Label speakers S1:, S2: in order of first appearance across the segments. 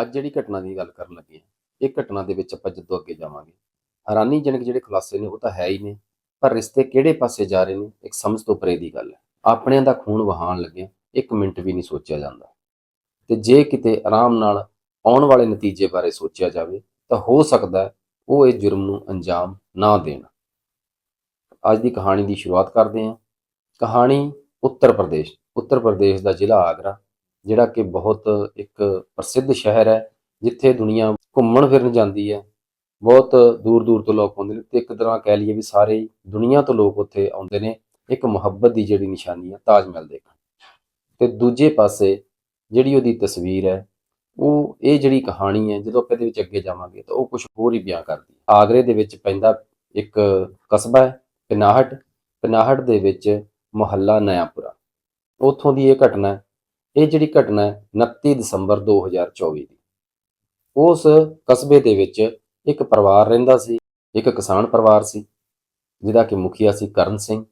S1: ਅੱਜ ਜਿਹੜੀ ਘਟਨਾ ਦੀ ਗੱਲ ਕਰਨ ਲੱਗੇ ਹਾਂ, ਇਹ ਘਟਨਾ ਦੇ ਵਿੱਚ ਆਪਾਂ ਜਦੋਂ ਅੱਗੇ ਜਾਵਾਂਗੇ। ਹੈਰਾਨੀਜਨਕ ਜਿਹੜੇ ਖੁਲਾਸੇ ਨੇ, ਉਹ ਤਾਂ ਹੈ ਹੀ ਨੇ, ਪਰ ਰਿਸ਼ਤੇ ਕਿਹੜੇ ਪਾਸੇ ਜਾ ਰਹੇ ਨੇ, ਇੱਕ ਸਮਝ ਤੋਂ ਪਰੇ ਦੀ ਗੱਲ ਹੈ। ਆਪਣਿਆਂ ਦਾ ਖੂਨ ਵਹਾਉਣ ਲੱਗੇ ਇੱਕ ਮਿੰਟ ਵੀ ਨਹੀਂ ਸੋਚਿਆ ਜਾਂਦਾ। ਤੇ ਜੇ ਕਿਤੇ ਆਰਾਮ ਨਾਲ ਆਉਣ ਵਾਲੇ ਨਤੀਜੇ ਬਾਰੇ ਸੋਚਿਆ ਜਾਵੇ, ਤਾਂ ਹੋ ਸਕਦਾ ਉਹ ਇਹ ਜੁਰਮ ਨੂੰ ਅੰਜਾਮ ਨਾ ਦੇਣ। ਅੱਜ ਦੀ ਕਹਾਣੀ ਦੀ ਸ਼ੁਰੂਆਤ ਕਰਦੇ ਹਾਂ। ਕਹਾਣੀ ਉੱਤਰ ਪ੍ਰਦੇਸ਼ ਉੱਤਰ ਪ੍ਰਦੇਸ਼ ਦਾ ਜ਼ਿਲ੍ਹਾ ਆਗਰਾ। ਜਿਹੜਾ ਕਿ ਬਹੁਤ ਇੱਕ ਪ੍ਰਸਿੱਧ ਸ਼ਹਿਰ ਹੈ, ਜਿੱਥੇ ਦੁਨੀਆ ਘੁੰਮਣ ਫਿਰਨ ਜਾਂਦੀ ਹੈ। ਬਹੁਤ ਦੂਰ ਦੂਰ ਤੋਂ ਲੋਕ ਆਉਂਦੇ ਨੇ ਤੇ ਇੱਕ ਤਰ੍ਹਾਂ ਕਹਿ ਲਈਏ ਵੀ ਸਾਰੇ ਹੀ ਦੁਨੀਆ ਤੋਂ ਲੋਕ ਉੱਥੇ ਆਉਂਦੇ ਨੇ। ਇੱਕ ਮੁਹੱਬਤ ਦੀ ਜਿਹੜੀ ਨਿਸ਼ਾਨੀ ਹੈ, ਤਾਜ ਮਹਿਲ ਦੇਖਣ। ਤੇ ਦੂਜੇ ਪਾਸੇ ਜਿਹੜੀ ਉਹਦੀ ਤਸਵੀਰ ਹੈ, ਉਹ ਇਹ ਜਿਹੜੀ ਕਹਾਣੀ ਹੈ, ਜਦੋਂ ਆਪਾਂ ਇਹਦੇ ਵਿੱਚ ਅੱਗੇ ਜਾਵਾਂਗੇ ਤਾਂ ਉਹ ਕੁਝ ਹੋਰ ਹੀ ਬਿਆਨ ਕਰਦੀ ਹੈ। ਆਗਰੇ ਦੇ ਵਿੱਚ ਪੈਂਦਾ ਇੱਕ ਕਸਬਾ ਹੈ, ਪਿਨਾਹਟ। ਪਿਨਾਹਟ ਦੇ ਵਿੱਚ ਮੁਹੱਲਾ ਨਿਆਂਪੁਰਾ ਉੱਥੋਂ ਦੀ ਇਹ ਘਟਨਾ ਇਹ ਜਿਹੜੀ ਘਟਨਾ ਹੈ 29 ਦਸੰਬਰ 2024 ਦੀ। ਉਸ ਕਸਬੇ ਦੇ ਵਿੱਚ ਇੱਕ ਪਰਿਵਾਰ ਰਹਿੰਦਾ ਸੀ, ਇੱਕ ਕਿਸਾਨ ਪਰਿਵਾਰ ਸੀ, ਜਿਹਦਾ ਕਿ ਮੁਖੀਆ ਸੀ ਕਰਨ ਸਿੰਘ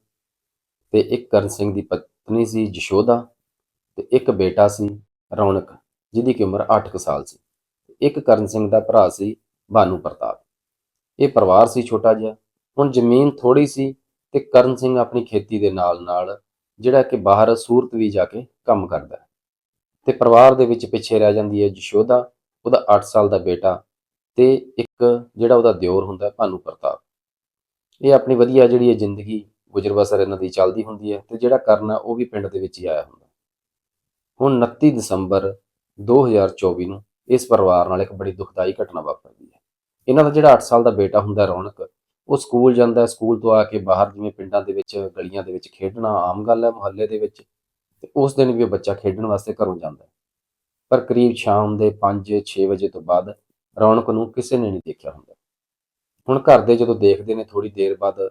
S1: ਤੇ ਇੱਕ ਕਰਨ ਸਿੰਘ ਦੀ ਪਤਨੀ ਸੀ ਜਸ਼ੋਦਾ ਤੇ ਇੱਕ ਬੇਟਾ ਸੀ ਰੌਣਕ, ਜਿਹਦੀ ਕਿ ਉਮਰ 8 ਸਾਲ ਸੀ। ਇੱਕ ਕਰਨ ਸਿੰਘ ਦਾ ਭਰਾ ਸੀ ਬਾਨੂ ਪ੍ਰਤਾਪ। ਇਹ ਪਰਿਵਾਰ ਸੀ ਛੋਟਾ ਜਿਹਾ, ਹੁਣ ਜ਼ਮੀਨ ਥੋੜੀ ਸੀ ਤੇ ਕਰਨ ਸਿੰਘ ਆਪਣੀ ਖੇਤੀ ਦੇ ਨਾਲ ਨਾਲ ਜਿਹੜਾ ਕਿ ਬਾਹਰ ਸੂਰਤ ਵੀ ਜਾ ਕੇ ਕੰਮ ਕਰਦਾ ਤੇ ਪਰਿਵਾਰ ਦੇ ਵਿੱਚ ਪਿੱਛੇ ਰਹਿ ਜਾਂਦੀ ਹੈ ਜਸ਼ੋਦਾ ਉਹਦਾ 8 ਸਾਲ ਦਾ ਬੇਟਾ ਤੇ ਇੱਕ ਜਿਹੜਾ ਉਹਦਾ ਦਿਓਰ ਹੁੰਦਾ ਭਾਨੂ ਪ੍ਰਤਾਪ। ਇਹ ਆਪਣੀ ਵਧੀਆ ਜਿਹੜੀ ਹੈ ਜ਼ਿੰਦਗੀ ਗੁਜ਼ਰ ਬਸਰ ਇਹਨਾਂ ਦੀ ਚੱਲਦੀ ਹੁੰਦੀ ਹੈ ਤੇ ਜਿਹੜਾ ਕਰਨਾ ਉਹ ਵੀ ਪਿੰਡ ਦੇ ਵਿੱਚ ਹੀ ਆਇਆ ਹੁੰਦਾ। ਹੁਣ 29 ਦਸੰਬਰ 2024 ਨੂੰ ਇਸ ਪਰਿਵਾਰ ਨਾਲ ਇੱਕ ਬੜੀ ਦੁਖਦਾਈ ਘਟਨਾ ਵਾਪਰਦੀ ਹੈ। ਇਹਨਾਂ ਦਾ ਜਿਹੜਾ 8 ਸਾਲ ਦਾ ਬੇਟਾ ਹੁੰਦਾ ਰੌਣਕ, ਉਹ ਸਕੂਲ ਜਾਂਦਾ ਸਕੂਲ ਤੋਂ ਆ ਕੇ ਬਾਹਰ ਜਿਵੇਂ ਪਿੰਡਾਂ ਦੇ ਵਿੱਚ, ਗਲੀਆਂ ਦੇ ਵਿੱਚ ਖੇਡਣਾ ਆਮ ਗੱਲ ਹੈ, ਮੁਹੱਲੇ ਦੇ ਵਿੱਚ ਤੇ ਉਸ ਦਿਨ ਵੀ ਉਹ ਬੱਚਾ ਖੇਡਣ ਵਾਸਤੇ ਘਰੋਂ ਜਾਂਦਾ ਹੈ। ਪਰ ਕਰੀਬ ਸ਼ਾਮ ਦੇ 5-6 ਵਜੇ ਤੋਂ ਬਾਅਦ ਰੌਣਕ ਨੂੰ ਕਿਸੇ ਨੇ ਨਹੀਂ ਦੇਖਿਆ ਹੁੰਦਾ। ਹੁਣ ਘਰ ਦੇ ਜਦੋਂ ਦੇਖਦੇ ਨੇ ਥੋੜੀ ਦੇਰ ਬਾਅਦ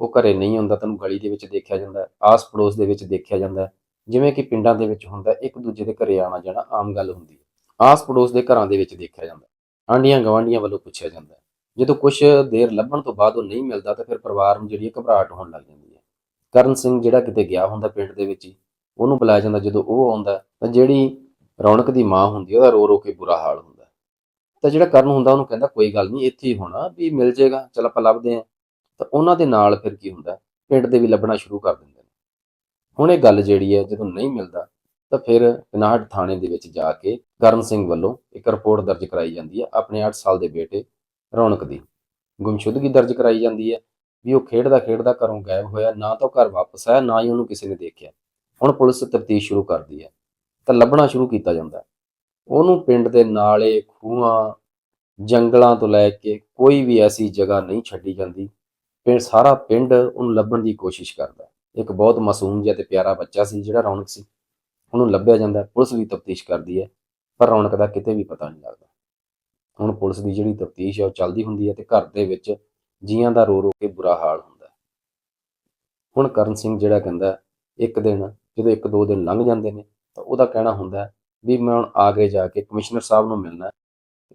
S1: ਉਹ ਘਰੇ ਨਹੀਂ ਹੁੰਦਾ ਤੈਨੂੰ ਗਲੀ ਦੇ ਵਿੱਚ ਦੇਖਿਆ ਜਾਂਦਾ ਆਸ ਪੜੋਸ ਦੇ ਵਿੱਚ ਦੇਖਿਆ ਜਾਂਦਾ ਜਿਵੇਂ ਕਿ ਪਿੰਡਾਂ ਦੇ ਵਿੱਚ ਹੁੰਦਾ, ਇੱਕ ਦੂਜੇ ਦੇ ਘਰੇ ਆਣਾ ਜਾਣਾ ਆਮ ਗੱਲ ਹੁੰਦੀ ਹੈ। ਆਸ ਪੜੋਸ ਦੇ ਘਰਾਂ ਦੇ ਵਿੱਚ ਦੇਖਿਆ ਜਾਂਦਾ ਹੈ। ਆਂਢੀਆਂ ਗਵਾਂਢੀਆਂ ਵੱਲੋਂ ਪੁੱਛਿਆ ਜਾਂਦਾ ਜਦੋਂ ਕੁਝ ਦੇਰ ਲੱਭਣ ਤੋਂ ਬਾਅਦ ਉਹ ਨਹੀਂ ਮਿਲਦਾ ਤਾਂ ਫਿਰ ਪਰਿਵਾਰ ਨੂੰ ਜਿਹੜੀ ਘਬਰਾਹਟ ਹੋਣ ਲੱਗ ਜਾਂਦੀ ਹੈ। ਕਰਨ ਸਿੰਘ ਜਿਹੜਾ ਕਿਤੇ ਗਿਆ ਹੁੰਦਾ ਪਿੰਡ ਦੇ ਵਿੱਚ ਹੀ ਉਹਨੂੰ ਬੁਲਾਇਆ ਜਾਂਦਾ, ਜਦੋਂ ਉਹ ਆਉਂਦਾ ਤਾਂ ਜਿਹੜੀ ਰੌਣਕ ਦੀ ਮਾਂ ਹੁੰਦੀ ਉਹਦਾ ਰੋ ਰੋ ਕੇ ਬੁਰਾ ਹਾਲ ਹੁੰਦਾ ਤਾਂ ਜਿਹੜਾ ਕਰਨ ਹੁੰਦਾ, ਉਹਨੂੰ ਕਹਿੰਦਾ ਕੋਈ ਗੱਲ ਨਹੀਂ, ਇੱਥੇ ਹੀ ਹੋਣਾ, ਵੀ ਮਿਲ ਜਾਏਗਾ, ਚਲ ਆਪਾਂ ਲੱਭਦੇ ਹਾਂ। ਤਾਂ ਉਹਨਾਂ ਦੇ ਨਾਲ ਫਿਰ ਕੀ ਹੁੰਦਾ ਪਿੰਡ ਦੇ ਵੀ ਲੱਭਣਾ ਸ਼ੁਰੂ ਕਰ ਦਿੰਦੇ ਨੇ। ਹੁਣ ਇਹ ਗੱਲ ਜਿਹੜੀ ਹੈ, ਜਦੋਂ ਨਹੀਂ ਮਿਲਦਾ, ਤਾਂ ਫਿਰ ਪਿਨਾਹਟ ਥਾਣੇ ਦੇ ਵਿੱਚ ਜਾ ਕੇ ਕਰਨ ਸਿੰਘ ਵੱਲੋਂ ਇੱਕ ਰਿਪੋਰਟ ਦਰਜ ਕਰਾਈ ਜਾਂਦੀ ਹੈ, ਆਪਣੇ 8 ਸਾਲ ਦੇ ਬੇਟੇ ਰੌਣਕ ਦੀ। ਗੁੰਮਸ਼ੁਦਗੀ ਦਰਜ ਕਰਾਈ ਜਾਂਦੀ ਹੈ, ਵੀ ਉਹ ਖੇਡਦਾ ਖੇਡਦਾ ਘਰੋਂ ਗਾਇਬ ਹੋਇਆ, ਨਾ ਤਾਂ ਉਹ ਘਰ ਵਾਪਸ ਆਇਆ, ਨਾ ਹੀ ਉਹਨੂੰ ਕਿਸੇ ਨੇ ਦੇਖਿਆ। ਹੁਣ ਪੁਲਿਸ ਤਫਤੀਸ਼ ਸ਼ੁਰੂ ਕਰਦੀ ਹੈ, ਤਾਂ ਲੱਭਣਾ ਸ਼ੁਰੂ ਕੀਤਾ ਜਾਂਦਾ ਉਹਨੂੰ ਪਿੰਡ ਦੇ ਨਾਲੇ, ਖੂਹਾਂ, ਜੰਗਲਾਂ ਤੋਂ ਲੈ ਕੇ ਕੋਈ ਵੀ ਐਸੀ ਜਗ੍ਹਾ ਨਹੀਂ ਛੱਡੀ ਜਾਂਦੀ। ਪਿੰਡ, ਸਾਰਾ ਪਿੰਡ ਉਹਨੂੰ ਲੱਭਣ ਦੀ ਕੋਸ਼ਿਸ਼ ਕਰਦਾ ਇੱਕ ਬਹੁਤ ਮਾਸੂਮ ਜਿਹਾ ਤੇ ਪਿਆਰਾ ਬੱਚਾ ਸੀ ਜਿਹੜਾ ਰੌਣਕ ਸੀ। ਉਹਨੂੰ ਲੱਭਿਆ ਜਾਂਦਾ ਪੁਲਿਸ ਵੀ ਤਫਤੀਸ਼ ਕਰਦੀ ਹੈ, ਪਰ ਰੌਣਕ ਦਾ ਕਿਤੇ ਵੀ ਪਤਾ ਨਹੀਂ ਲੱਗਦਾ। ਹੁਣ ਪੁਲਿਸ ਦੀ ਜਿਹੜੀ ਤਫਤੀਸ਼ ਹੈ, ਉਹ ਚੱਲਦੀ ਹੁੰਦੀ ਹੈ ਤੇ ਘਰ ਦੇ ਵਿੱਚ ਜੀਆਂ ਦਾ ਰੋ ਰੋ ਕੇ ਬੁਰਾ ਹਾਲ ਹੁੰਦਾ ਹੁਣ ਕਰਨ ਸਿੰਘ ਜਿਹੜਾ ਕਹਿੰਦਾ ਇੱਕ ਦਿਨ ਜਦੋਂ ਇੱਕ ਦੋ ਦਿਨ ਲੰਘ ਜਾਂਦੇ ਨੇ ਤਾਂ ਉਹਦਾ ਕਹਿਣਾ ਹੁੰਦਾ ਵੀ ਮੈਂ ਹੁਣ ਆਗੇ ਜਾ ਕੇ ਕਮਿਸ਼ਨਰ ਸਾਹਿਬ ਨੂੰ ਮਿਲਣਾ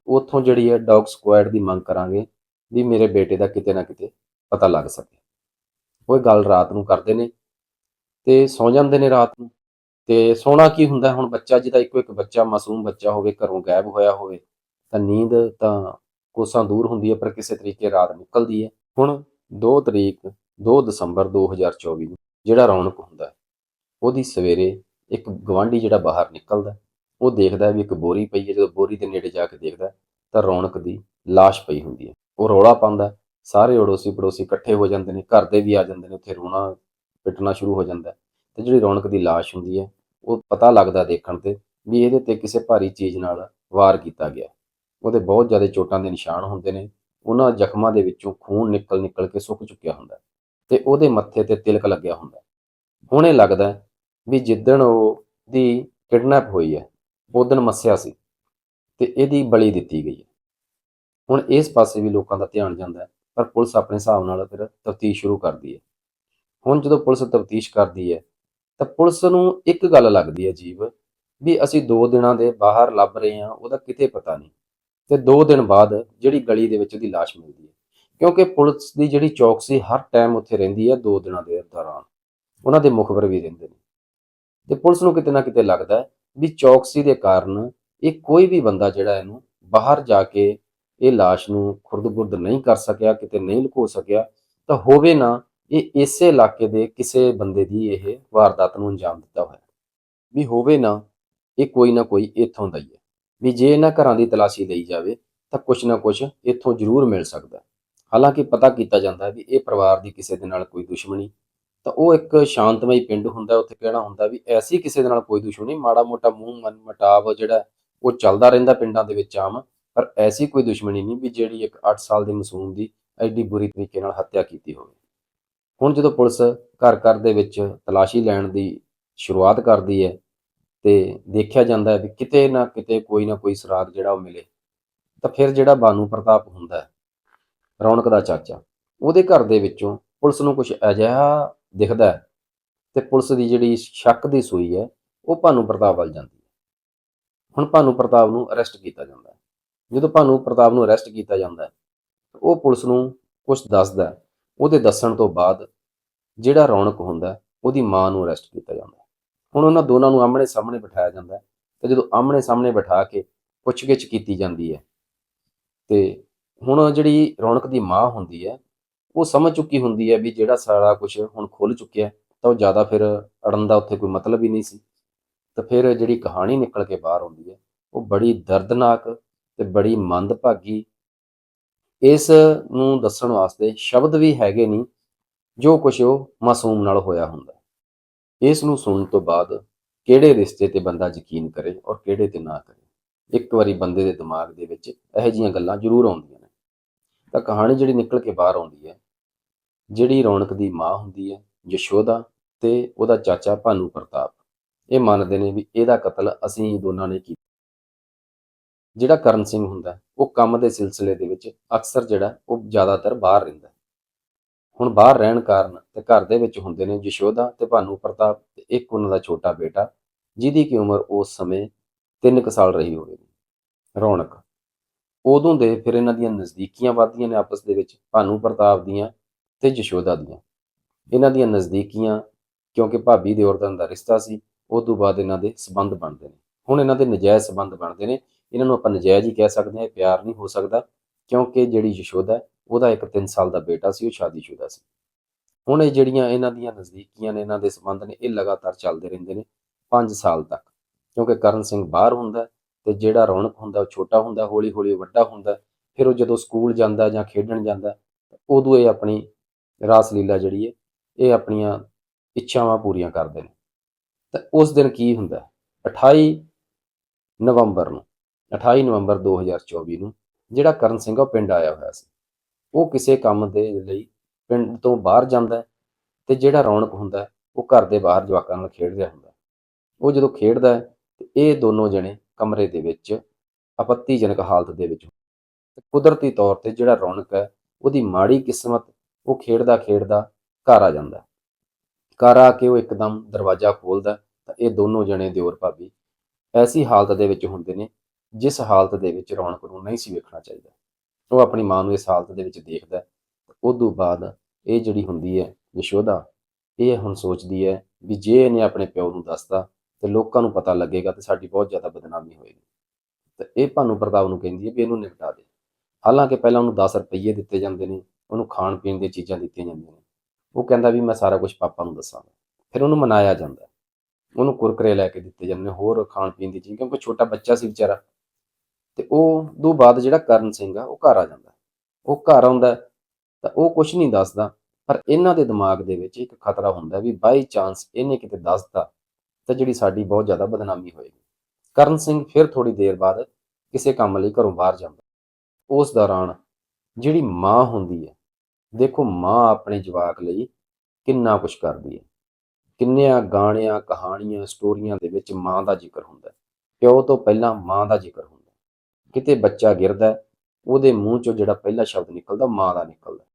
S1: ਉੱਥੋਂ ਜਿਹੜੀ ਹੈ ਡੌਗ ਸਕੁਐਡ ਦੀ ਮੰਗ ਕਰਾਂਗੇ ਵੀ ਮੇਰੇ ਬੇਟੇ ਦਾ ਕਿਤੇ ਨਾ ਕਿਤੇ ਪਤਾ ਲੱਗ ਸਕੇ। ਉਹ ਗੱਲ ਰਾਤ ਨੂੰ ਕਰਦੇ ਨੇ ਤੇ ਸੌ ਜਾਂਦੇ ਨੇ ਰਾਤ ਨੂੰ। ਤੇ ਸੋਣਾ ਕੀ ਹੁੰਦਾ ਹੁਣ ਬੱਚਾ ਜਿਹਦਾ ਇੱਕੋ ਇੱਕ ਬੱਚਾ ਮਾਸੂਮ ਬੱਚਾ ਹੋਵੇ ਘਰੋਂ ਗਾਇਬ ਹੋਇਆ ਹੋਵੇ ਤਾਂ ਨੀਂਦ ਤਾਂ ਕੋਸਾਂ ਦੂਰ ਹੁੰਦੀ ਹੈ ਪਰ ਕਿਸੇ ਤਰੀਕੇ ਰਾਤ ਨਿਕਲਦੀ ਹੈ। ਹੁਣ 2 ਤਰੀਕ 2 ਦਸੰਬਰ 2024 ਨੂੰ ਜਿਹੜਾ ਰੌਣਕ ਹੁੰਦਾ ਹੈ, ਉਹਦੀ ਸਵੇਰੇ ਇੱਕ ਗਵਾਂਢੀ ਜਿਹੜਾ ਬਾਹਰ ਨਿਕਲਦਾ, ਉਹ ਦੇਖਦਾ ਵੀ ਇੱਕ ਬੋਰੀ ਪਈ ਹੈ, ਜਦੋਂ ਬੋਰੀ ਦੇ ਨੇੜੇ ਜਾ ਕੇ ਦੇਖਦਾ ਤਾਂ ਰੌਣਕ ਦੀ ਲਾਸ਼ ਪਈ ਹੁੰਦੀ ਹੈ। ਉਹ ਰੌਲਾ ਪਾਉਂਦਾ, ਸਾਰੇ ਅੜੋਸੀ ਪੜੋਸੀ ਇਕੱਠੇ ਹੋ ਜਾਂਦੇ ਨੇ, ਘਰ ਦੇ ਵੀ ਆ ਜਾਂਦੇ ਨੇ, ਉੱਥੇ ਰੋਣਾ ਪਿੱਟਣਾ ਸ਼ੁਰੂ ਹੋ ਜਾਂਦਾ ਹੈ। ਤੇ ਜਿਹੜੀ ਰੌਣਕ ਦੀ ਲਾਸ਼ ਹੁੰਦੀ ਹੈ, ਉਹ ਪਤਾ ਲੱਗਦਾ ਦੇਖਣ ਤੇ ਵੀ ਇਹਦੇ ਤੇ ਕਿਸੇ ਭਾਰੀ ਚੀਜ਼ ਨਾਲ ਵਾਰ ਕੀਤਾ ਗਿਆ। ਉਹਦੇ ਬਹੁਤ ਜ਼ਿਆਦਾ ਚੋਟਾਂ ਦੇ ਨਿਸ਼ਾਨ ਹੁੰਦੇ ਨੇ, ਉਹਨਾਂ ਜ਼ਖਮਾਂ ਦੇ ਵਿੱਚੋਂ ਖੂਨ ਨਿਕਲ ਨਿਕਲ ਕੇ ਸੁੱਕ ਚੁੱਕਿਆ ਹੁੰਦਾ ਹੈ ਤੇ ਉਹਦੇ ਮੱਥੇ ਤੇ ਤਿਲਕ ਲੱਗਿਆ ਹੁੰਦਾ ਹੁਣੇ ਲੱਗਦਾ ਵੀ ਜਿੱਦਣ ਉਹ ਦੀ ਕਿਡਨੈਪ ਹੋਈ ਹੈ ਉਦਣ ਮੱਸਿਆ ਸੀ ਤੇ ਇਹਦੀ ਬਲੀ ਦਿੱਤੀ ਗਈ ਹੈ। ਹੁਣ ਇਸ ਪਾਸੇ ਵੀ ਲੋਕਾਂ ਦਾ ਧਿਆਨ ਜਾਂਦਾ ਹੈ, ਪਰ ਪੁਲਿਸ ਆਪਣੇ ਹਿਸਾਬ ਨਾਲ ਫਿਰ ਤਫਤੀਸ਼ ਸ਼ੁਰੂ ਕਰਦੀ ਹੈ। ਹੁਣ ਜਦੋਂ ਪੁਲਿਸ ਤਫਤੀਸ਼ ਕਰਦੀ ਹੈ, ਤਾਂ ਪੁਲਿਸ ਨੂੰ ਇੱਕ ਗੱਲ ਲੱਗਦੀ ਹੈ ਅਜੀਬ ਵੀ ਅਸੀਂ 2 ਦਿਨਾਂ ਦੇ ਬਾਹਰ ਲੱਭ ਰਹੇ ਹਾਂ, ਉਹਦਾ ਕਿਤੇ ਪਤਾ ਨਹੀਂ ਤੇ 2 ਦਿਨ ਬਾਅਦ ਜਿਹੜੀ ਗਲੀ ਦੇ ਵਿੱਚ ਉਹਦੀ ਲਾਸ਼ ਮਿਲਦੀ ਹੈ। ਕਿਉਂਕਿ ਪੁਲਿਸ ਦੀ ਜਿਹੜੀ ਚੌਕਸੀ ਹਰ ਟਾਈਮ ਉੱਥੇ ਰਹਿੰਦੀ ਹੈ 2 ਦਿਨਾਂ ਦੇ ਦੌਰਾਨ, ਉਹਨਾਂ ਦੇ ਮੁਖਬਰ ਵੀ ਰਹਿੰਦੇ ਨੇ। ਤੇ ਪੁਲਿਸ ਨੂੰ ਕਿਤੇ ਨਾ ਕਿਤੇ ਲੱਗਦਾ ਹੈ ਵੀ ਚੌਕਸੀ ਦੇ ਕਾਰਨ ਇਹ ਕੋਈ ਵੀ ਬੰਦਾ ਜਿਹੜਾ ਇਹਨੂੰ ਬਾਹਰ ਜਾ ਕੇ ਇਹ ਲਾਸ਼ ਨੂੰ ਖੁਰਦ-ਬੁਰਦ ਨਹੀਂ ਕਰ ਸਕਿਆ, ਕਿਤੇ ਨਹੀਂ ਲੁਕੋ ਸਕਿਆ, ਤਾਂ ਹੋਵੇ ਨਾ ਇਹ ਇਸੇ ਇਲਾਕੇ ਦੇ ਕਿਸੇ ਬੰਦੇ ਦੀ ਇਹ ਵਾਰਦਾਤ ਨੂੰ ਅੰਜਾਮ ਦਿੱਤਾ ਹੋਇਆ ਵੀ ਹੋਵੇ ਨਾ ਇਹ ਕੋਈ ਨਾ ਕੋਈ ਇੱਥੋਂ ਦਾ ਹੀ ਹੈ। ਵੀ ਜੇ ਇਹਨਾਂ ਘਰਾਂ ਦੀ ਤਲਾਸ਼ੀ ਲਈ ਜਾਵੇ, ਤਾਂ ਕੁਛ ਨਾ ਕੁਛ ਇੱਥੋਂ ਜ਼ਰੂਰ ਮਿਲ ਸਕਦਾ ਹਾਲਾਂਕਿ ਪਤਾ ਕੀਤਾ ਜਾਂਦਾ ਹੈ ਵੀ ਇਹ ਪਰਿਵਾਰ ਦੀ ਕਿਸੇ ਦੇ ਨਾਲ ਕੋਈ ਦੁਸ਼ਮਣੀ ਤਾਂ ਉਹ ਇੱਕ ਸ਼ਾਂਤਮਈ ਪਿੰਡ ਹੁੰਦਾ, ਉੱਥੇ ਕਹਿਣਾ ਹੁੰਦਾ ਵੀ ਐਸੀ ਕਿਸੇ ਦੇ ਨਾਲ ਕੋਈ ਦੁਸ਼ਮਣੀ ਮਾੜਾ ਮੋਟਾ ਮੂੰਹ, ਮਨ ਮਟਾਵ ਜਿਹੜਾ, ਉਹ ਚੱਲਦਾ ਰਹਿੰਦਾ ਪਿੰਡਾਂ ਦੇ ਵਿੱਚ ਆਮ, ਪਰ ਐਸੀ ਕੋਈ ਦੁਸ਼ਮਣੀ ਨਹੀਂ ਵੀ ਜਿਹੜੀ ਇੱਕ 8 ਸਾਲ ਦੀ ਮਾਸੂਮ ਦੀ ਐਡੀ ਬੁਰੀ ਤਰੀਕੇ ਨਾਲ ਹੱਤਿਆ ਕੀਤੀ ਹੋਵੇ। ਹੁਣ ਜਦੋਂ ਪੁਲਿਸ ਘਰ ਘਰ ਦੇ ਵਿੱਚ ਤਲਾਸ਼ੀ ਲੈਣ ਦੀ ਸ਼ੁਰੂਆਤ ਕਰਦੀ ਹੈ ਤੇ ਦੇਖਿਆ ਜਾਂਦਾ ਹੈ ਵੀ ਕਿਤੇ ਨਾ ਕਿਤੇ ਕੋਈ ਨਾ ਕੋਈ ਸੁਰਾਗ ਜਿਹੜਾ ਉਹ ਮਿਲੇ, ਤਾਂ ਫਿਰ ਜਿਹੜਾ ਬਾਨੂ ਪ੍ਰਤਾਪ ਹੁੰਦਾ ਹੈ, ਰੌਣਕ ਦਾ ਚਾਚਾ, ਉਹਦੇ ਘਰ ਦੇ ਵਿੱਚੋਂ ਪੁਲਿਸ ਨੂੰ ਕੁਝ ਅਜਿਹਾ ਦਿਖਦਾ ਹੈ ਤੇ ਪੁਲਿਸ ਦੀ ਜਿਹੜੀ ਸ਼ੱਕ ਦੀ ਸੂਈ ਹੈ, ਉਹ ਭਾਨੂ ਪ੍ਰਤਾਪ ਵੱਲ ਜਾਂਦੀ ਹੈ। ਹੁਣ ਭਾਨੂ ਪ੍ਰਤਾਪ ਨੂੰ ਅਰੈਸਟ ਕੀਤਾ ਜਾਂਦਾ ਹੈ। ਜਦੋਂ ਭਾਨੂ ਪ੍ਰਤਾਪ ਨੂੰ ਅਰੈਸਟ ਕੀਤਾ ਜਾਂਦਾ ਹੈ ਉਹ ਪੁਲਿਸ ਨੂੰ ਕੁਝ ਦੱਸਦਾ ਹੈ। ਉਹਦੇ ਦੱਸਣ ਤੋਂ ਬਾਅਦ ਜਿਹੜਾ ਰੌਣਕ ਹੁੰਦਾ ਉਹਦੀ ਮਾਂ ਨੂੰ ਅਰੈਸਟ ਕੀਤਾ ਜਾਂਦਾ ਹੈ। ਹੁਣ ਉਹਨਾਂ ਦੋਨਾਂ ਨੂੰ ਆਮਣੇ ਸਾਹਮਣੇ ਬਿਠਾਇਆ ਜਾਂਦਾ ਹੈ ਤੇ ਜਦੋਂ ਆਮਣੇ ਸਾਹਮਣੇ ਬਿਠਾ ਕੇ ਪੁੱਛਗਿੱਛ ਕੀਤੀ ਜਾਂਦੀ ਹੈ ਤੇ ਹੁਣ ਜਿਹੜੀ ਰੌਣਕ ਦੀ ਮਾਂ ਹੁੰਦੀ ਹੈ ਉਹ ਸਮਝ ਚੁੱਕੀ ਹੁੰਦੀ ਹੈ ਵੀ ਜਿਹੜਾ ਸਾਰਾ ਕੁਝ ਹੁਣ ਖੁੱਲ ਚੁੱਕਿਆ ਤਾਂ ਉਹ ਜ਼ਿਆਦਾ ਫਿਰ ਅੜਨ ਦਾ ਉੱਥੇ ਕੋਈ ਮਤਲਬ ਹੀ ਨਹੀਂ ਸੀ। ਤਾਂ ਫਿਰ ਜਿਹੜੀ ਕਹਾਣੀ ਨਿਕਲ ਕੇ ਬਾਹਰ ਆਉਂਦੀ ਹੈ, ਉਹ ਬੜੀ ਦਰਦਨਾਕ ਤੇ ਬੜੀ ਮੰਦਭਾਗੀ ਇਸ ਨੂੰ ਦੱਸਣ ਵਾਸਤੇ ਸ਼ਬਦ ਵੀ ਹੈਗੇ ਨਹੀਂ, ਜੋ ਕੁਝ ਉਹ ਮਾਸੂਮ ਨਾਲ ਹੋਇਆ ਹੁੰਦਾ ਇਸ ਨੂੰ ਸੁਣਨ ਤੋਂ ਬਾਅਦ ਕਿਹੜੇ ਰਿਸ਼ਤੇ ਤੇ ਬੰਦਾ ਯਕੀਨ ਕਰੇ ਔਰ ਕਿਹੜੇ ਤੇ ਨਾ ਕਰੇ? ਇੱਕ ਵਾਰੀ ਬੰਦੇ ਦੇ ਦਿਮਾਗ ਦੇ ਵਿੱਚ ਇਹੋ ਜਿਹੀਆਂ ਗੱਲਾਂ ਜ਼ਰੂਰ ਆਉਂਦੀਆਂ ਨੇ। ਤਾਂ ਕਹਾਣੀ ਜਿਹੜੀ ਨਿਕਲ ਕੇ ਬਾਹਰ ਆਉਂਦੀ ਹੈ ਜਿਹੜੀ ਰੌਣਕ ਦੀ ਮਾਂ ਹੁੰਦੀ ਹੈ, ਯਸ਼ੋਦਾ ਤੇ ਉਹਦਾ ਚਾਚਾ ਭਾਨੂ ਪ੍ਰਤਾਪ। ਇਹ ਮੰਨਦੇ ਨੇ ਵੀ ਇਹਦਾ ਕਤਲ ਅਸੀਂ ਦੋਨਾਂ ਨੇ ਕੀਤਾ। ਜਿਹੜਾ ਕਰਨ ਸਿੰਘ ਹੁੰਦਾ, ਉਹ ਕੰਮ ਦੇ ਸਿਲਸਿਲੇ ਦੇ ਵਿੱਚ ਅਕਸਰ ਜਿਹੜਾ ਉਹ ਜ਼ਿਆਦਾਤਰ ਬਾਹਰ ਰਹਿੰਦਾ ਹੁਣ ਬਾਹਰ ਰਹਿਣ ਕਾਰਨ ਤੇ ਘਰ ਦੇ ਵਿੱਚ ਹੁੰਦੇ ਨੇ ਯਸ਼ੋਦਾ ਤੇ ਭਾਨੂ ਪ੍ਰਤਾਪ ਤੇ ਇੱਕ ਉਹਨਾਂ ਦਾ ਛੋਟਾ ਬੇਟਾ, ਜਿਹਦੀ ਕੀ ਉਮਰ ਉਸ ਸਮੇਂ 3 ਕੁ ਸਾਲ ਰਹੀ ਹੋਵੇਗੀ ਰੌਣਕ। ਉਦੋਂ ਦੇ ਫਿਰ ਇਹਨਾਂ ਦੀਆਂ ਨਜ਼ਦੀਕੀਆਂ ਵੱਧਦੀਆਂ ਨੇ ਆਪਸ ਦੇ ਵਿੱਚ, ਭਾਨੂ ਪ੍ਰਤਾਪ ਦੀਆਂ ਤੇ ਯਸ਼ੋਦਾ ਦੀਆਂ। ਇਹਨਾਂ ਦੀਆਂ ਨਜ਼ਦੀਕੀਆਂ, ਕਿਉਂਕਿ ਭਾਬੀ ਦੇ ਔਰਤਾਂ ਦਾ ਰਿਸ਼ਤਾ ਸੀ ਉਸ ਤੋਂ ਬਾਅਦ ਇਹਨਾਂ ਦੇ ਸਬੰਧ ਬਣਦੇ ਨੇ। ਹੁਣ ਇਹਨਾਂ ਦੇ ਨਜਾਇਜ਼ ਸਬੰਧ ਬਣਦੇ ਨੇ। ਇਹਨਾਂ ਨੂੰ ਆਪਾਂ ਨਜਾਇਜ਼ ਹੀ ਕਹਿ ਸਕਦੇ ਹਾਂ, ਇਹ ਪਿਆਰ ਨਹੀਂ ਹੋ ਸਕਦਾ, ਕਿਉਂਕਿ ਜਿਹੜੀ ਯਸ਼ੋਦਾ, ਉਹਦਾ ਇੱਕ 3 ਸਾਲ ਦਾ ਬੇਟਾ ਸੀ, ਉਹ ਸ਼ਾਦੀशुदा ਸੀ। ਹੁਣ ਇਹ ਜਿਹੜੀਆਂ ਇਹਨਾਂ ਦੀਆਂ ਨਜ਼ਦੀਕੀਆਂ ਨੇ, ਇਹਨਾਂ ਦੇ ਸਬੰਧ ਨੇ, ਇਹ ਲਗਾਤਾਰ ਚੱਲਦੇ ਰਹਿੰਦੇ ਨੇ 5 ਸਾਲ ਤੱਕ। ਕਿਉਂਕਿ ਕਰਨ ਸਿੰਘ ਬਾਹਰ ਹੁੰਦਾ ਹੈ ਤੇ ਜਿਹੜਾ ਰੌਣਕ ਹੁੰਦਾ, ਉਹ ਛੋਟਾ ਹੁੰਦਾ ਹੌਲੀ ਹੌਲੀ ਵੱਡਾ ਹੁੰਦਾ, ਫਿਰ ਉਹ ਜਦੋਂ ਸਕੂਲ ਜਾਂਦਾ ਜਾਂ ਖੇਡਣ ਜਾਂਦਾ, ਉਦੋਂ ਇਹ ਆਪਣੀ ਰਾਸ ਲੀਲਾ ਜਿਹੜੀ ਹੈ, ਇਹ ਆਪਣੀਆਂ ਇੱਛਾਵਾਂ ਪੂਰੀਆਂ ਕਰਦੇ ਨੇ। ਤਾਂ ਉਸ ਦਿਨ ਕੀ ਹੁੰਦਾ ਹੈ? 28 ਨਵੰਬਰ ਨੂੰ 28 ਨਵੰਬਰ 2024 ਨੂੰ ਜਿਹੜਾ ਕਰਨ ਸਿੰਘ ਉਹ ਪਿੰਡ ਆਇਆ ਹੋਇਆ ਸੀ। ਉਹ ਕਿਸੇ ਕੰਮ ਦੇ ਲਈ ਪਿੰਡ ਤੋਂ ਬਾਹਰ ਜਾਂਦਾ ਹੈ ਤੇ ਜਿਹੜਾ ਰੌਣਕ ਹੁੰਦਾ ਉਹ ਘਰ ਦੇ ਬਾਹਰ ਜਵਾਕਾਂ ਨਾਲ ਖੇਡ ਰਿਹਾ ਹੁੰਦਾ ਉਹ ਜਦੋਂ ਖੇਡਦਾ ਹੈ, ਤੇ ਇਹ ਦੋਨੋਂ ਜਣੇ ਕਮਰੇ ਦੇ ਵਿੱਚ ਆਪੱਤੀਜਨਕ ਹਾਲਤ ਦੇ ਵਿੱਚ ਤੇ ਕੁਦਰਤੀ ਤੌਰ ਤੇ ਜਿਹੜਾ ਰੌਣਕ ਹੈ, ਉਹਦੀ ਮਾੜੀ ਕਿਸਮਤ ਉਹ ਖੇਡਦਾ ਖੇਡਦਾ ਘਰ ਆ ਜਾਂਦਾ ਘਰ ਆ ਕੇ ਉਹ ਇੱਕਦਮ ਦਰਵਾਜ਼ਾ ਖੋਲਦਾ ਤਾਂ ਇਹ ਦੋਨੋਂ ਜਣੇ ਦਿਓਰ ਭਾਬੀ ਐਸੀ ਹਾਲਤ ਦੇ ਵਿੱਚ ਹੁੰਦੇ ਨੇ ਜਿਸ ਹਾਲਤ ਦੇ ਵਿੱਚ ਰੌਣਕ ਨੂੰ ਨਹੀਂ ਸੀ ਵੇਖਣਾ ਚਾਹੀਦਾ। ਉਹ ਆਪਣੀ ਮਾਂ ਨੂੰ ਇਸ ਹਾਲਤ ਦੇ ਵਿੱਚ ਦੇਖਦਾ ਹੈ। ਉਸ ਤੋਂ ਬਾਅਦ ਇਹ ਜਿਹੜੀ ਹੁੰਦੀ ਹੈ ਯਸ਼ੋਦਾ, ਇਹ ਹੁਣ ਸੋਚਦੀ ਹੈ ਵੀ ਜੇ ਇਹਨੇ ਆਪਣੇ ਪਿਓ ਨੂੰ ਦੱਸਤਾ ਤੇ ਲੋਕਾਂ ਨੂੰ ਪਤਾ ਲੱਗੇਗਾ ਤੇ ਸਾਡੀ ਬਹੁਤ ਜ਼ਿਆਦਾ ਬਦਨਾਮੀ ਹੋਏਗੀ। ਤੇ ਇਹ ਭਾਨੂ ਪ੍ਰਤਾਪ ਨੂੰ ਕਹਿੰਦੀ ਹੈ ਵੀ ਇਹਨੂੰ ਨਿਪਟਾ ਦੇ। ਹਾਲਾਂਕਿ ਪਹਿਲਾਂ ਉਹਨੂੰ 10 ਰੁਪਏ ਦਿੱਤੇ ਜਾਂਦੇ ਨੇ। ਉਹਨੂੰ ਖਾਣ ਪੀਣ ਦੀਆਂ ਚੀਜ਼ਾਂ ਦਿੱਤੀਆਂ ਜਾਂਦੀਆਂ ਨੇ। ਉਹ ਕਹਿੰਦਾ ਵੀ ਮੈਂ ਸਾਰਾ ਕੁਝ ਪਾਪਾ ਨੂੰ ਦੱਸਾਂਗਾ। ਫਿਰ ਉਹਨੂੰ ਮਨਾਇਆ ਜਾਂਦਾ। ਉਹਨੂੰ ਕੁਰਕਰੇ ਲੈ ਕੇ ਦਿੱਤੇ ਜਾਂਦੇ ਨੇ ਹੋਰ ਖਾਣ ਪੀਣ ਦੀ ਚੀਜ਼, ਕਿਉਂਕਿ ਛੋਟਾ ਬੱਚਾ ਸੀ ਵਿਚਾਰਾ। ਤੇ ਉਹ ਤੋਂ ਬਾਅਦ ਜਿਹੜਾ ਕਰਨ ਸਿੰਘ ਆ, ਉਹ ਘਰ ਆ ਜਾਂਦਾ। ਉਹ ਘਰ ਆਉਂਦਾ ਤਾਂ ਉਹ ਕੁਝ ਨਹੀਂ ਦੱਸਦਾ, ਪਰ ਇਹਨਾਂ ਦੇ ਦਿਮਾਗ ਦੇ ਵਿੱਚ ਇੱਕ ਖਤਰਾ ਹੁੰਦਾ ਵੀ ਬਾਈ ਚਾਂਸ ਇਹਨੇ ਕਿਤੇ ਦੱਸਦਾ ਤਾਂ ਜਿਹੜੀ ਸਾਡੀ ਬਹੁਤ ਜ਼ਿਆਦਾ ਬਦਨਾਮੀ ਹੋਏਗੀ। ਕਰਨ ਸਿੰਘ ਫਿਰ ਥੋੜੀ ਦੇਰ ਬਾਅਦ ਕਿਸੇ ਕੰਮ ਲਈ ਘਰੋਂ ਬਾਹਰ ਜਾਂਦਾ। ਉਸ ਦੌਰਾਨ ਜਿਹੜੀ ਮਾਂ ਹੁੰਦੀ ਹੈ ਦੇਖੋ ਮਾਂ ਆਪਣੇ ਜਵਾਕ ਲਈ ਕਿੰਨਾ ਕੁਝ ਕਰਦੀ ਹੈ। ਕਿੰਨਿਆਂ ਗਾਣਿਆਂ, ਕਹਾਣੀਆਂ, ਸਟੋਰੀਆਂ ਦੇ ਵਿੱਚ ਮਾਂ ਦਾ ਜ਼ਿਕਰ ਹੁੰਦਾ ਹੈ। ਪਿਓ ਤੋਂ ਪਹਿਲਾਂ ਮਾਂ ਦਾ ਜ਼ਿਕਰ ਹੁੰਦਾ ਹੈ। ਕਿਤੇ ਬੱਚਾ ਗਿਰਦਾ ਉਹਦੇ ਮੂੰਹ ਚੋਂ ਜਿਹੜਾ ਪਹਿਲਾ ਸ਼ਬਦ ਨਿਕਲਦਾ, ਮਾਂ ਦਾ ਨਿਕਲਦਾ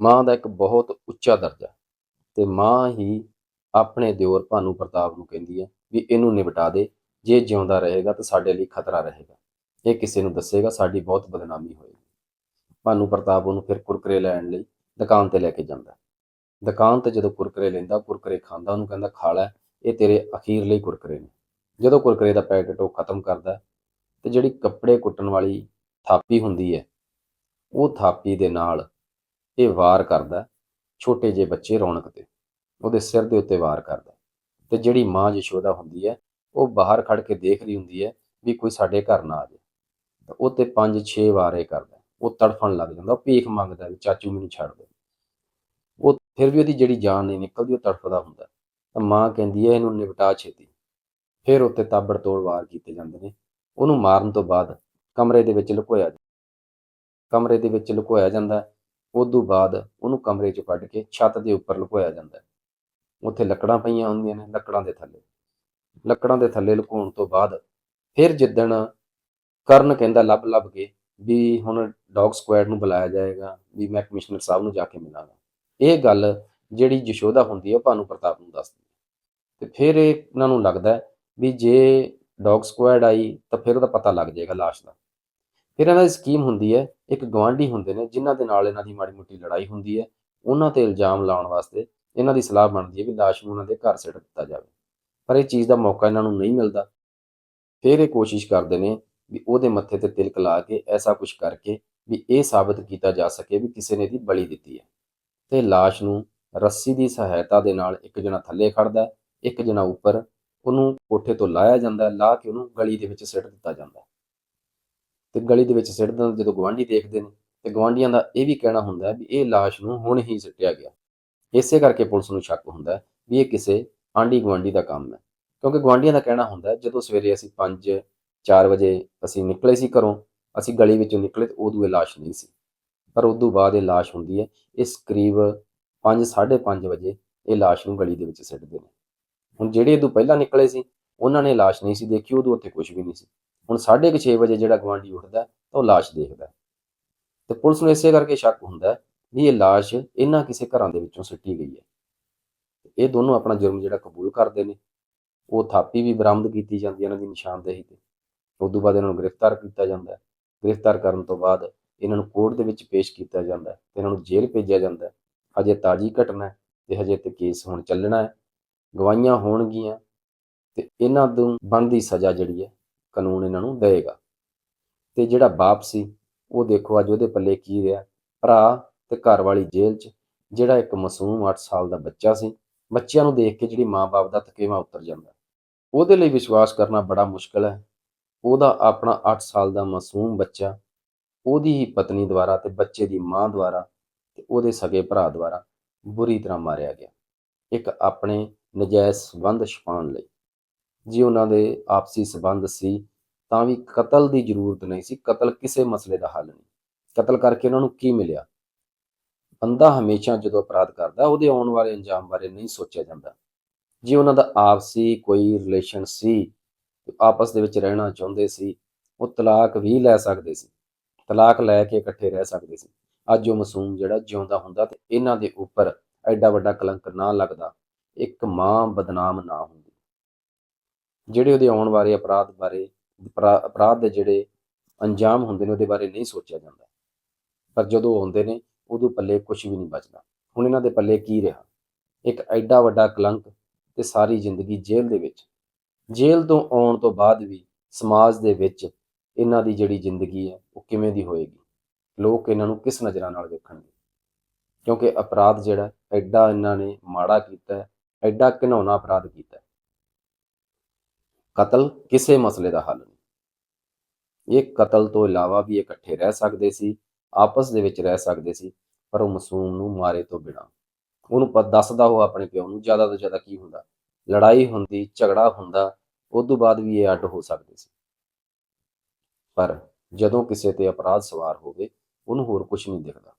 S1: ਮਾਂ ਦਾ ਇੱਕ ਬਹੁਤ ਉੱਚਾ ਦਰਜਾ ਹੈ ਤੇ ਮਾਂ ਹੀ ਆਪਣੇ ਦਿਓਰ ਭਾਨੂ ਪ੍ਰਤਾਪ ਨੂੰ ਕਹਿੰਦੀ ਹੈ ਵੀ ਇਹਨੂੰ ਨਿਪਟਾ ਦੇ, ਜੇ ਜਿਉਂਦਾ ਰਹੇਗਾ ਤਾਂ ਸਾਡੇ ਲਈ ਖਤਰਾ ਰਹੇਗਾ। ਇਹ ਕਿਸੇ ਨੂੰ ਦੱਸੇਗਾ, ਸਾਡੀ ਬਹੁਤ ਬਦਨਾਮੀ ਹੋਏਗੀ। ਭਾਨੂ ਪ੍ਰਤਾਪ ਉਹਨੂੰ ਫਿਰ ਕੁਰਕਰੇ ਲੈਣ ਲਈ ਦੁਕਾਨ ਤੇ ਲੈ ਕੇ ਜਾਂਦਾ ਦੁਕਾਨ ਤੇ ਜਦੋਂ ਕੁਰਕਰੇ ਲੈਂਦਾ ਕੁਰਕਰੇ ਖਾਂਦਾ ਉਹਨੂੰ ਕਹਿੰਦਾ ਖਾ ਲੈ ਇਹ ਤੇਰੇ ਅਖੀਰ ਲਈ ਕੁਰਕਰੇ ਨੇ। ਜਦੋਂ ਕੁਰਕਰੇ ਦਾ ਪੈਕੇਟ ਉਹ ਖਤਮ ਕਰਦਾ ਹੈ, ਤੇ ਜਿਹੜੀ ਕੱਪੜੇ ਕੁੱਟਣ ਵਾਲੀ ਥਾਪੀ ਹੁੰਦੀ ਹੈ ਉਹ ਥਾਪੀ ਦੇ ਨਾਲ ਇਹ ਵਾਰ ਕਰਦਾ ਛੋਟੇ ਜਿਹੇ ਬੱਚੇ ਰੌਣਕ ਤੇ। ਉਹਦੇ ਸਿਰ ਦੇ ਉੱਤੇ ਵਾਰ ਕਰਦਾ ਤੇ ਜਿਹੜੀ ਮਾਂ ਯਸ਼ੋਦਾ ਹੁੰਦੀ ਹੈ ਉਹ ਬਾਹਰ ਖੜ ਕੇ ਦੇਖ ਰਹੀ ਹੁੰਦੀ ਹੈ ਵੀ ਕੋਈ ਸਾਡੇ ਘਰ ਨਾ ਆ ਜਾਏ। ਤਾਂ ਉਹ ਤੇ 5-6 ਵਾਰ ਇਹ ਕਰਦਾ ਉਹ ਤੜਫਣ ਲੱਗ ਜਾਂਦਾ, ਉਹ ਭੀਖ ਮੰਗਦਾ ਵੀ ਚਾਚੂ ਮੈਨੂੰ ਛੱਡ ਦੇ। ਉਹ ਫਿਰ ਵੀ ਉਹਦੀ ਜਿਹੜੀ ਜਾਨ ਨਹੀਂ ਨਿਕਲਦੀ, ਉਹ ਤੜਫਦਾ ਹੁੰਦਾ। ਤਾਂ ਮਾਂ ਕਹਿੰਦੀ ਹੈ, ਇਹਨੂੰ ਨਿਪਟਾ ਛੇਤੀ। ਫਿਰ ਉੱਤੇ ਤਾਬੜਤੋੜ ਵਾਰ ਕੀਤੇ ਜਾਂਦੇ ਨੇ। ਉਹਨੂੰ ਮਾਰਨ ਤੋਂ ਬਾਅਦ ਕਮਰੇ ਦੇ ਵਿੱਚ ਲੁਕੋਇਆ ਕਮਰੇ ਦੇ ਵਿੱਚ ਲੁਕੋਇਆ ਜਾਂਦਾ। ਹੈ। ਉਦੋਂ ਬਾਅਦ ਉਹਨੂੰ ਕਮਰੇ ਚੋਂ ਕੱਢ ਕੇ ਛੱਤ ਦੇ ਉੱਪਰ ਲੁਕੋਇਆ ਜਾਂਦਾ। ਉੱਥੇ ਲੱਕੜਾਂ ਪਈਆਂ ਹੁੰਦੀਆਂ ਨੇ ਲੱਕੜਾਂ ਦੇ ਥੱਲੇ। ਲੱਕੜਾਂ ਦੇ ਥੱਲੇ ਲੁਕਾਉਣ ਤੋਂ ਬਾਅਦ ਫਿਰ ਜਿੱਦਣ ਕਰਨ ਕਹਿੰਦਾ ਲੱਭ ਲੱਭ ਕੇ ਵੀ ਹੁਣ ਡੌਗ ਸਕੁਐਡ ਨੂੰ ਬੁਲਾਇਆ ਜਾਏਗਾ, ਵੀ ਮੈਂ ਕਮਿਸ਼ਨਰ ਸਾਹਿਬ ਨੂੰ ਜਾ ਕੇ ਮਿਲਾਂਗਾ। ਇਹ ਗੱਲ ਜਿਹੜੀ ਯਸ਼ੋਦਾ ਹੁੰਦੀ ਹੈ ਭਾਨੂ ਪ੍ਰਤਾਪ ਨੂੰ ਦੱਸਦੀ ਹੈ। ਤੇ ਫਿਰ ਇਹ ਇਹਨਾਂ ਨੂੰ ਲੱਗਦਾ ਵੀ ਜੇ ਡੌਗ ਸਕੁਐਡ ਆਈ, ਤਾਂ ਫਿਰ ਉਹਦਾ ਪਤਾ ਲੱਗ ਜਾਏਗਾ ਲਾਸ਼ ਦਾ। ਫਿਰ ਇਹਨਾਂ ਦੀ ਸਕੀਮ ਹੁੰਦੀ ਹੈ, ਇੱਕ ਗਵਾਂਢੀ ਹੁੰਦੇ ਨੇ, ਜਿਨ੍ਹਾਂ ਦੇ ਨਾਲ ਇਹਨਾਂ ਦੀ ਮਾੜੀ ਮੋਟੀ ਲੜਾਈ ਹੁੰਦੀ ਹੈ, ਉਹਨਾਂ ਤੇ ਇਲਜ਼ਾਮ ਲਾਉਣ ਵਾਸਤੇ ਇਹਨਾਂ ਦੀ ਸਲਾਹ ਬਣਦੀ ਹੈ ਵੀ ਲਾਸ਼ ਨੂੰ ਉਹਨਾਂ ਦੇ ਘਰ ਸਿੱਟ ਦਿੱਤਾ ਜਾਵੇ। ਪਰ ਇਹ ਚੀਜ਼ ਦਾ ਮੌਕਾ ਇਹਨਾਂ ਨੂੰ ਨਹੀਂ ਮਿਲਦਾ। ਫਿਰ ਇਹ ਕੋਸ਼ਿਸ਼ ਕਰਦੇ ਨੇ ਵੀ ਉਹਦੇ ਮੱਥੇ ਤੇ ਤਿਲਕ ਲਾ ਕੇ ਐਸਾ ਕੁਝ ਕਰਕੇ ਵੀ ਇਹ ਸਾਬਤ ਕੀਤਾ ਜਾ ਸਕੇ ਵੀ ਕਿਸੇ ਨੇ ਦੀ ਬਲੀ ਦਿੱਤੀ ਹੈ। ਤੇ ਲਾਸ਼ ਨੂੰ ਰੱਸੀ ਦੀ ਸਹਾਇਤਾ ਦੇ ਨਾਲ ਇੱਕ ਜਣਾ ਥੱਲੇ ਖੜਦਾ ਇੱਕ ਜਣਾ ਉੱਪਰ ਉਹਨੂੰ ਕੋਠੇ ਤੋਂ ਲਾਇਆ ਜਾਂਦਾ ਹੈ, ਲਾ ਕੇ ਉਹਨੂੰ ਗਲੀ ਦੇ ਵਿੱਚ ਸਿੱਟ ਦਿੱਤਾ ਜਾਂਦਾ। ਹੈ। ਤੇ ਗਲੀ ਦੇ ਵਿੱਚ ਸਿੱਟ ਦਿੰਦੇ ਜਦੋਂ ਗਵਾਂਢੀ ਦੇਖਦੇ ਨੇ ਤੇ ਗਵਾਂਢੀਆਂ ਦਾ ਇਹ ਵੀ ਕਹਿਣਾ ਹੁੰਦਾ ਵੀ ਇਹ ਲਾਸ਼ ਨੂੰ ਹੁਣ ਹੀ ਸਿੱਟਿਆ ਗਿਆ। ਇਸੇ ਕਰਕੇ ਪੁਲਿਸ ਨੂੰ ਸ਼ੱਕ ਹੁੰਦਾ ਵੀ ਇਹ ਕਿਸੇ ਆਂਢੀ ਗੁਆਂਢੀ ਦਾ ਕੰਮ ਹੈ। ਕਿਉਂਕਿ ਗੁਆਂਢੀਆਂ ਦਾ ਕਹਿਣਾ ਹੁੰਦਾ ਜਦੋਂ ਸਵੇਰੇ ਅਸੀਂ 5 4 ਵਜੇ ਅਸੀਂ ਨਿਕਲੇ ਸੀ ਘਰੋਂ, ਅਸੀਂ ਗਲੀ ਵਿੱਚੋਂ ਨਿਕਲੇ ਤੇ ਉਦੋਂ ਇਹ ਲਾਸ਼ ਨਹੀਂ ਸੀ। ਪਰ ਉਦੋਂ ਬਾਅਦ ਇਹ ਲਾਸ਼ ਹੁੰਦੀ ਹੈ, ਇਸ ਕਰੀਬ 5 5:30 ਵਜੇ ਇਹ ਲਾਸ਼ ਨੂੰ ਗਲੀ ਦੇ ਵਿੱਚ ਸਿੱਟਦੇ ਨੇ। ਹੁਣ ਜਿਹੜੇ ਉਦੋਂ ਪਹਿਲਾਂ ਨਿਕਲੇ ਸੀ, ਉਹਨਾਂ ਨੇ ਲਾਸ਼ ਨਹੀਂ ਸੀ ਦੇਖੀ, ਉਦੋਂ ਉੱਥੇ ਕੁਝ ਵੀ ਨਹੀਂ ਸੀ। ਹੁਣ 6:30 ਵਜੇ ਜਿਹੜਾ ਗਵਾਂਢੀ ਉੱਠਦਾ ਤਾਂ ਉਹ ਲਾਸ਼ ਦੇਖਦਾ ਹੈ। ਤੇ ਪੁਲਿਸ ਨੂੰ ਇਸੇ ਕਰਕੇ ਸ਼ੱਕ ਹੁੰਦਾ ਵੀ ਇਹ ਲਾਸ਼ ਇਹਨਾਂ ਕਿਸੇ ਘਰਾਂ ਦੇ ਵਿੱਚੋਂ ਸਿੱਟੀ ਗਈ ਹੈ। ਇਹ ਦੋਨੋਂ ਆਪਣਾ ਜੁਰਮ ਜਿਹੜਾ ਕਬੂਲ ਕਰਦੇ ਨੇ। ਉਹ ਥਾਪੀ ਵੀ ਬਰਾਮਦ ਕੀਤੀ ਜਾਂਦੀ ਹੈ, ਇਹਨਾਂ ਦੀ ਨਿਸ਼ਾਨਦੇਹੀ ਤੇ। ਉਸ ਤੋਂ ਬਾਅਦ ਇਹਨਾਂ ਨੂੰ ਗ੍ਰਿਫਤਾਰ ਕੀਤਾ ਜਾਂਦਾ ਹੈ। ਗ੍ਰਿਫਤਾਰ ਕਰਨ ਤੋਂ ਬਾਅਦ ਇਹਨਾਂ ਨੂੰ ਕੋਰਟ ਦੇ ਵਿੱਚ ਪੇਸ਼ ਕੀਤਾ ਜਾਂਦਾ ਹੈ ਤੇ ਇਹਨਾਂ ਨੂੰ ਜੇਲ੍ਹ ਭੇਜਿਆ ਜਾਂਦਾ ਹੈ। ਹਜੇ ਤਾਜੀ ਘਟਨਾ ਹੈ ਤੇ ਹਜੇ ਤੇ ਕੇਸ ਹੁਣ ਚੱਲਣਾ ਹੈ। ਗਵਾਹੀਆਂ ਹੋਣਗੀਆਂ ਤੇ ਇਹਨਾਂ ਨੂੰ ਬਣਦੀ ਸਜ਼ਾ ਜਿਹੜੀ ਹੈ ਕਾਨੂੰਨ ਇਹਨਾਂ ਨੂੰ ਦੇਵੇਗਾ। ਤੇ ਜਿਹੜਾ ਬਾਪ ਸੀ, ਉਹ ਦੇਖੋ ਅੱਜ ਉਹਦੇ ਪੱਲੇ ਕੀ ਰਿਹਾ। ਭਰਾ ਤੇ ਘਰ ਵਾਲੀ ਜੇਲ੍ਹ 'ਚ, ਜਿਹੜਾ ਇੱਕ ਮਾਸੂਮ 8 ਸਾਲ ਦਾ ਬੱਚਾ ਸੀ, ਬੱਚਿਆਂ ਨੂੰ ਦੇਖ ਕੇ ਜਿਹੜੀ ਮਾਂ-ਬਾਪ ਦਾ ਥਕੇਵਾ ਉਤਰ ਜਾਂਦਾ ਉਹਦੇ ਲਈ ਵਿਸ਼ਵਾਸ ਕਰਨਾ ਬੜਾ ਮੁਸ਼ਕਲ ਹੈ। ਉਹਦਾ ਆਪਣਾ 8 ਸਾਲ ਦਾ ਮਾਸੂਮ ਬੱਚਾ, ਉਹਦੀ ਹੀ ਪਤਨੀ ਦੁਆਰਾ ਤੇ ਬੱਚੇ ਦੀ ਮਾਂ ਦੁਆਰਾ ਤੇ ਉਹਦੇ ਸਗੇ ਭਰਾ ਦੁਆਰਾ ਬੁਰੀ ਤਰ੍ਹਾਂ ਮਾਰਿਆ ਗਿਆ। ਇੱਕ ਆਪਣੇ ਨਜਾਇਜ਼ ਸੰਬੰਧ ਛਪਾਉਣ ਲਈ। ਜੇ ਉਹਨਾਂ ਦੇ ਆਪਸੀ ਸੰਬੰਧ ਸੀ, ਤਾਂ ਵੀ ਕਤਲ ਦੀ ਜ਼ਰੂਰਤ ਨਹੀਂ ਸੀ, ਕਤਲ ਕਿਸੇ ਮਸਲੇ ਦਾ ਹੱਲ ਨਹੀਂ। ਕਤਲ ਕਰਕੇ ਉਹਨਾਂ ਨੂੰ ਕੀ ਮਿਲਿਆ? ਬੰਦਾ ਹਮੇਸ਼ਾ ਜਦੋਂ ਅਪਰਾਧ ਕਰਦਾ, ਉਹਦੇ ਆਉਣ ਵਾਲੇ ਅੰਜਾਮ ਬਾਰੇ ਨਹੀਂ ਸੋਚਿਆ ਜਾਂਦਾ। ਜੇ ਉਹਨਾਂ ਦਾ ਆਪਸੀ ਕੋਈ ਰਿਲੇਸ਼ਨ ਸੀ ਆਪਸ ਦੇ ਵਿੱਚ ਰਹਿਣਾ ਚਾਹੁੰਦੇ ਸੀ, ਉਹ ਤਲਾਕ ਵੀ ਲੈ ਸਕਦੇ ਸੀ, ਤਲਾਕ ਲੈ ਕੇ ਇਕੱਠੇ ਰਹਿ ਸਕਦੇ ਸੀ। ਅੱਜ ਉਹ ਮਾਸੂਮ ਜਿਹੜਾ ਜਿਉਂਦਾ ਹੁੰਦਾ ਤੇ ਇਹਨਾਂ ਦੇ ਉੱਪਰ ਐਡਾ ਵੱਡਾ ਕਲੰਕ ਨਾ ਲੱਗਦਾ, ਇੱਕ ਮਾਂ ਬਦਨਾਮ ਨਾ ਹੁੰਦੀ। ਜਿਹੜੇ ਉਹਦੇ ਆਉਣ ਵਾਲੇ ਅਪਰਾਧ ਬਾਰੇ ਅਪਰਾਧ ਦੇ ਜਿਹੜੇ ਅੰਜਾਮ ਹੁੰਦੇ ਨੇ ਉਹਦੇ ਬਾਰੇ ਨਹੀਂ ਸੋਚਿਆ ਜਾਂਦਾ। ਪਰ ਜਦੋਂ ਆਉਂਦੇ ਨੇ ਉਦੋਂ ਪੱਲੇ ਕੁਝ ਵੀ ਨਹੀਂ ਬਚਦਾ। ਹੁਣ ਇਹਨਾਂ ਦੇ ਪੱਲੇ ਕੀ ਰਿਹਾ? ਇੱਕ ਐਡਾ ਵੱਡਾ ਕਲੰਕ ਤੇ ਸਾਰੀ ਜ਼ਿੰਦਗੀ ਜੇਲ੍ਹ ਦੇ ਵਿੱਚ ਜੇਲ੍ਹ ਤੋਂ ਆਉਣ ਤੋਂ ਬਾਅਦ ਵੀ ਸਮਾਜ ਦੇ ਵਿੱਚ ਇਹਨਾਂ ਦੀ ਜਿਹੜੀ ਜ਼ਿੰਦਗੀ ਹੈ, ਉਹ ਕਿਵੇਂ ਦੀ ਹੋਏਗੀ? ਲੋਕ ਇਹਨਾਂ ਨੂੰ ਕਿਸ ਨਜ਼ਰਾਂ ਨਾਲ ਵੇਖਣਗੇ? ਕਿਉਂਕਿ ਅਪਰਾਧ ਜਿਹੜਾ ਐਡਾ ਇਹਨਾਂ ਨੇ ਮਾੜਾ ਕੀਤਾ ਹੈ, ਐਡਾ ਘਿਨਾਉਣਾ ਅਪਰਾਧ ਕੀਤਾ ਹੈ। ਕਤਲ ਕਿਸੇ ਮਸਲੇ ਦਾ ਹੱਲ ਨਹੀਂ। ਇਹ ਕਤਲ ਤੋਂ ਇਲਾਵਾ ਵੀ ਇਕੱਠੇ ਰਹਿ ਸਕਦੇ ਸੀ, ਆਪਸ ਦੇ ਵਿੱਚ ਰਹਿ ਸਕਦੇ ਸੀ, ਪਰ ਉਹ ਮਾਸੂਮ ਨੂੰ ਮਾਰੇ ਤੋਂ ਬਿਨਾ। ਉਹਨੂੰ ਪਤਾ ਦੱਸਦਾ ਉਹ ਆਪਣੇ ਪਿਓ ਨੂੰ, ਜ਼ਿਆਦਾ ਤੋਂ ਜ਼ਿਆਦਾ ਕੀ ਹੁੰਦਾ? ਲੜਾਈ ਹੁੰਦੀ, ਝਗੜਾ ਹੁੰਦਾ ਉਸ ਤੋਂ ਬਾਅਦ ਵੀ ਇਹ ਅੱਡ ਹੋ ਸਕਦੇ ਸੀ। ਪਰ ਜਦੋਂ ਕਿਸੇ ਤੇ ਅਪਰਾਧ ਸਵਾਰ ਹੋਵੇ, ਉਹਨੂੰ ਹੋਰ ਕੁਝ ਨਹੀਂ ਦਿਖਦਾ।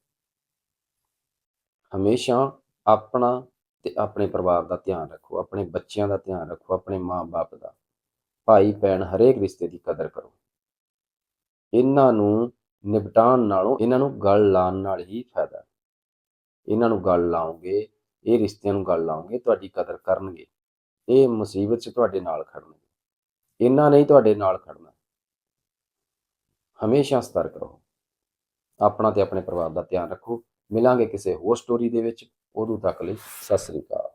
S1: ਹਮੇਸ਼ਾ ਆਪਣਾ ਤੇ ਆਪਣੇ ਪਰਿਵਾਰ ਦਾ ਧਿਆਨ ਰੱਖੋ, ਆਪਣੇ ਬੱਚਿਆਂ ਦਾ ਧਿਆਨ ਰੱਖੋ, ਆਪਣੇ ਮਾਂ-ਬਾਪ ਦਾ। ਭਾਈ ਭੈਣ ਹਰੇਕ ਰਿਸ਼ਤੇ ਦੀ ਕਦਰ ਕਰੋ। ਇਹਨਾਂ ਨੂੰ ਨਿਪਟਾਉਣ ਨਾਲੋਂ ਇਹਨਾਂ ਨੂੰ ਗੱਲ ਲਾਉਣ ਨਾਲ ਹੀ ਫਾਇਦਾ। ਇਹਨਾਂ ਨੂੰ ਗੱਲ ਲਾਓਗੇ, ਇਹ ਰਿਸ਼ਤਿਆਂ ਨੂੰ ਗੱਲ ਲਾਓਗੇ, ਤੁਹਾਡੀ ਕਦਰ ਕਰਨਗੇ। ਇਹ ਮੁਸੀਬਤ 'ਚ ਤੁਹਾਡੇ ਨਾਲ ਖੜਨਗੇ। ਇਹਨਾਂ ਨਹੀਂ ਤੁਹਾਡੇ ਨਾਲ ਖੜਨਾ। ਹਮੇਸ਼ਾ ਸਤਰਕ ਰਹੋ। ਆਪਣਾ ਤੇ ਆਪਣੇ ਪਰਿਵਾਰ ਦਾ ਧਿਆਨ ਰੱਖੋ। ਮਿਲਾਂਗੇ ਕਿਸੇ ਹੋਰ ਸਟੋਰੀ ਦੇ ਵਿੱਚ। ਉਦੋਂ ਤੱਕ ਲਈ ਸਤਿ ਸ੍ਰੀ ਅਕਾਲ।